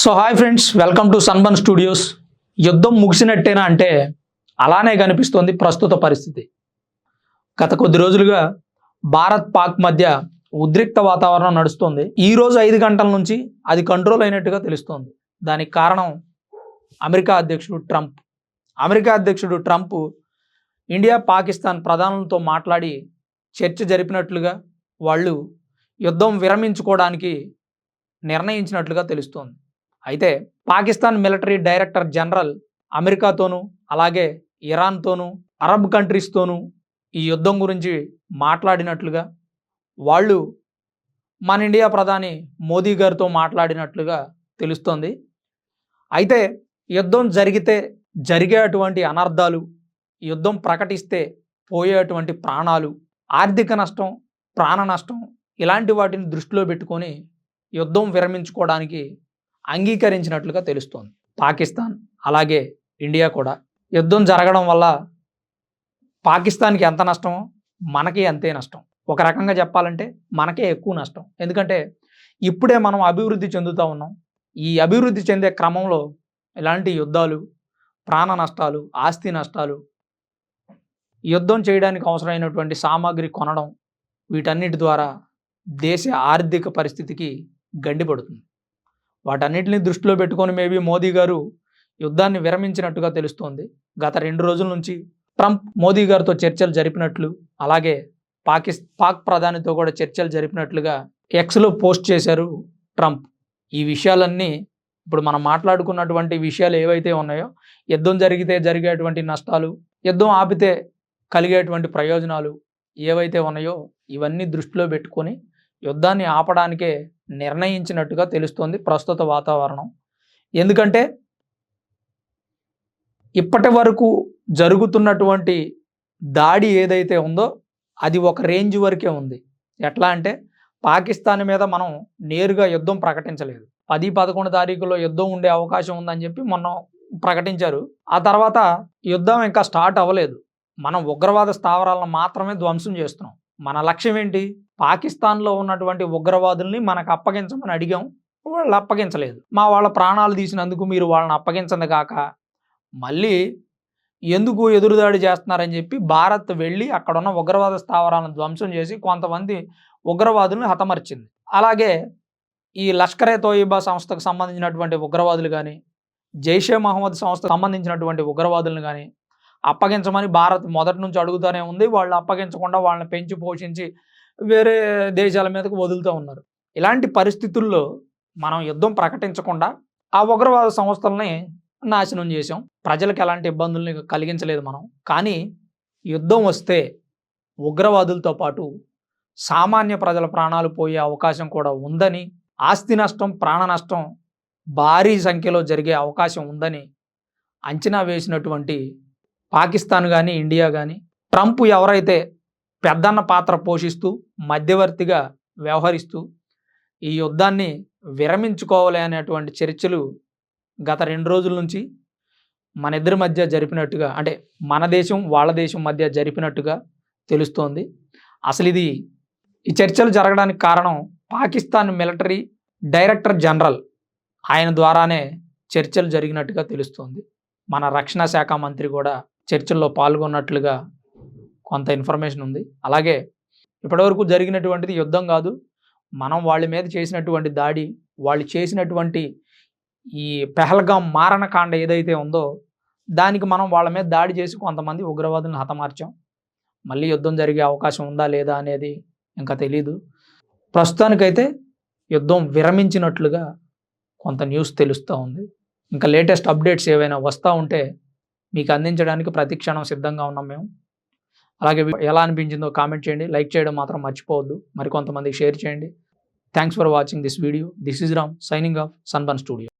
So hi friends welcome to Sunbun Studios యుద్ధం ముగిసినట్టేనా అంటే అలానే కనిపిస్తోంది ప్రస్తుత పరిస్థితి. గత కొద్ది రోజులుగా భారత్ పాక్ మధ్య ఉద్రిక్త వాతావరణం నడుస్తుంది. ఈ రోజు ఐదు గంటల నుంచి అది కంట్రోల్ అయినట్టుగా తెలుస్తోంది. దానికి కారణం అమెరికా అధ్యక్షుడు ట్రంప్. అమెరికా అధ్యక్షుడు ట్రంప్ ఇండియా పాకిస్తాన్ ప్రధానులతో మాట్లాడి చర్చ జరిపినట్లుగా వాళ్ళు యుద్ధం విరమించుకోవడానికి నిర్ణయించినట్లుగా తెలుస్తోంది. అయితే పాకిస్తాన్ మిలిటరీ డైరెక్టర్ జనరల్ అమెరికాతోనూ అలాగే ఇరాన్తోనూ అరబ్ కంట్రీస్తోనూ ఈ యుద్ధం గురించి మాట్లాడినట్లుగా వాళ్ళు మన ఇండియా ప్రధాని మోదీ గారితో మాట్లాడినట్లుగా తెలుస్తోంది. అయితే యుద్ధం జరిగితే జరిగేటువంటి అనర్థాలు యుద్ధం ప్రకటిస్తే పోయేటువంటి ప్రాణాలు ఆర్థిక నష్టం ప్రాణ నష్టం ఇలాంటి వాటిని దృష్టిలో పెట్టుకొని యుద్ధం విరమించుకోవడానికి అంగీకరించినట్లుగా తెలుస్తోంది. పాకిస్తాన్ అలాగే ఇండియా కూడా. యుద్ధం జరగడం వల్ల పాకిస్తాన్కి ఎంత నష్టమో మనకి అంతే నష్టం. ఒక రకంగా చెప్పాలంటే మనకే ఎక్కువ నష్టం. ఎందుకంటే ఇప్పుడే మనం అభివృద్ధి చెందుతూ ఉన్నాం. ఈ అభివృద్ధి చెందే క్రమంలో ఇలాంటి యుద్ధాలు ప్రాణ నష్టాలు ఆస్తి నష్టాలు యుద్ధం చేయడానికి అవసరమైనటువంటి సామాగ్రి కొనడం వీటన్నిటి ద్వారా దేశ ఆర్థిక పరిస్థితికి గండిపడుతుంది. వాటన్నిటిని దృష్టిలో పెట్టుకొని మేబీ మోదీ గారు యుద్ధాన్ని విరమించినట్టుగా తెలుస్తోంది. గత రెండు రోజుల నుంచి ట్రంప్ మోదీ గారితో చర్చలు జరిపినట్లు అలాగే పాకిస్ పాక్ ప్రధానితో కూడా చర్చలు జరిపినట్లుగా ఎక్స్లో పోస్ట్ చేశారు ట్రంప్. ఈ విషయాలన్నీ ఇప్పుడు మనం మాట్లాడుకున్నటువంటి విషయాలు ఏవైతే ఉన్నాయో యుద్ధం జరిగితే జరిగేటువంటి నష్టాలు యుద్ధం ఆపితే కలిగేటువంటి ప్రయోజనాలు ఏవైతే ఉన్నాయో ఇవన్నీ దృష్టిలో పెట్టుకొని యుద్ధాన్ని ఆపడానికే నిర్ణయించినట్టుగా తెలుస్తోంది ప్రస్తుత వాతావరణం. ఎందుకంటే ఇప్పటి వరకు జరుగుతున్నటువంటి దాడి ఏదైతే ఉందో అది ఒక రేంజ్ వరకే ఉంది. ఎట్లా అంటే పాకిస్తాన్ మీద మనం నేరుగా యుద్ధం ప్రకటించలేదు. పది పదకొండు తారీఖులో యుద్ధం ఉండే అవకాశం ఉందని చెప్పి మొన్న ప్రకటించారు. ఆ తర్వాత యుద్ధం ఇంకా స్టార్ట్ అవ్వలేదు. మనం ఉగ్రవాద స్థావరాలను మాత్రమే ధ్వంసం చేస్తున్నాం. మన లక్ష్యం ఏంటి? పాకిస్తాన్లో ఉన్నటువంటి ఉగ్రవాదుల్ని మనకు అప్పగించమని అడిగాం. వాళ్ళు అప్పగించలేదు. మా వాళ్ళ ప్రాణాలు తీసినందుకు మీరు వాళ్ళని అప్పగించండి కాక మళ్ళీ ఎందుకు ఎదురుదాడి చేస్తున్నారని చెప్పి భారత్ వెళ్ళి అక్కడ ఉన్న ఉగ్రవాద స్థావరాలను ధ్వంసం చేసి కొంతమంది ఉగ్రవాదులను హతమర్చింది. అలాగే ఈ లష్కరే తోయిబా సంస్థకు సంబంధించినటువంటి ఉగ్రవాదులు కానీ జైషే మహమ్మద్ సంస్థకు సంబంధించినటువంటి ఉగ్రవాదులను కానీ అప్పగించమని భారత్ మొదటి నుంచి అడుగుతూనే ఉంది. వాళ్ళు అప్పగించకుండా వాళ్ళని పెంచి పోషించి వేరే దేశాల మీదకు వదులుతూ ఉన్నారు. ఇలాంటి పరిస్థితుల్లో మనం యుద్ధం ప్రకటించకుండా ఆ ఉగ్రవాద సంస్థల్ని నాశనం చేసాం ప్రజలకు ఎలాంటి ఇబ్బందుల్ని కలిగించలేదు మనం. కానీ యుద్ధం వస్తే ఉగ్రవాదులతో పాటు సామాన్య ప్రజల ప్రాణాలు పోయే అవకాశం కూడా ఉందని ఆస్తి నష్టం ప్రాణ నష్టం భారీ సంఖ్యలో జరిగే అవకాశం ఉందని అంచనా వేసినటువంటి పాకిస్తాన్ కానీ ఇండియా కానీ ట్రంప్ ఎవరైతే పెద్దన్న పాత్ర పోషిస్తూ మధ్యవర్తిగా వ్యవహరిస్తూ ఈ యుద్ధాన్ని విరమించుకోవాలి అనేటువంటి చర్చలు గత రెండు రోజుల నుంచి మన ఇద్దరి మధ్య జరిపినట్టుగా అంటే మన దేశం వాళ్ళ దేశం మధ్య జరిపినట్టుగా తెలుస్తోంది. అసలు ఇది ఈ చర్చలు జరగడానికి కారణం పాకిస్తాన్ మిలిటరీ డైరెక్టర్ జనరల్ ఆయన ద్వారానే చర్చలు జరిగినట్టుగా తెలుస్తోంది. మన రక్షణ శాఖ మంత్రి కూడా చర్చల్లో పాల్గొన్నట్లుగా కొంత ఇన్ఫర్మేషన్ ఉంది. అలాగే ఇప్పటివరకు జరిగినటువంటిది యుద్ధం కాదు. మనం వాళ్ళ మీద చేసినటువంటి దాడి వాళ్ళు చేసినటువంటి ఈ పెహల్గాం మారణకాండ ఏదైతే ఉందో దానికి మనం వాళ్ళ మీద దాడి చేసి కొంతమంది ఉగ్రవాదులను హతమార్చాం. మళ్ళీ యుద్ధం జరిగే అవకాశం ఉందా లేదా అనేది ఇంకా తెలీదు. ప్రస్తుతానికైతే యుద్ధం విరమించినట్లుగా కొంత న్యూస్ తెలుస్తూ ఉంది. ఇంకా లేటెస్ట్ అప్డేట్స్ ఏవైనా వస్తూ ఉంటే మీకు అందించడానికి ప్రతి క్షణం సిద్ధంగా ఉన్నాం మేము. అలాగే ఎలా అనిపించిందో కామెంట్ చేయండి. లైక్ చేయడం మాత్రం మర్చిపోవద్దు. మరికొంతమందికి షేర్ చేయండి. Thanks for watching this video this is Ram signing off Sunbun Studio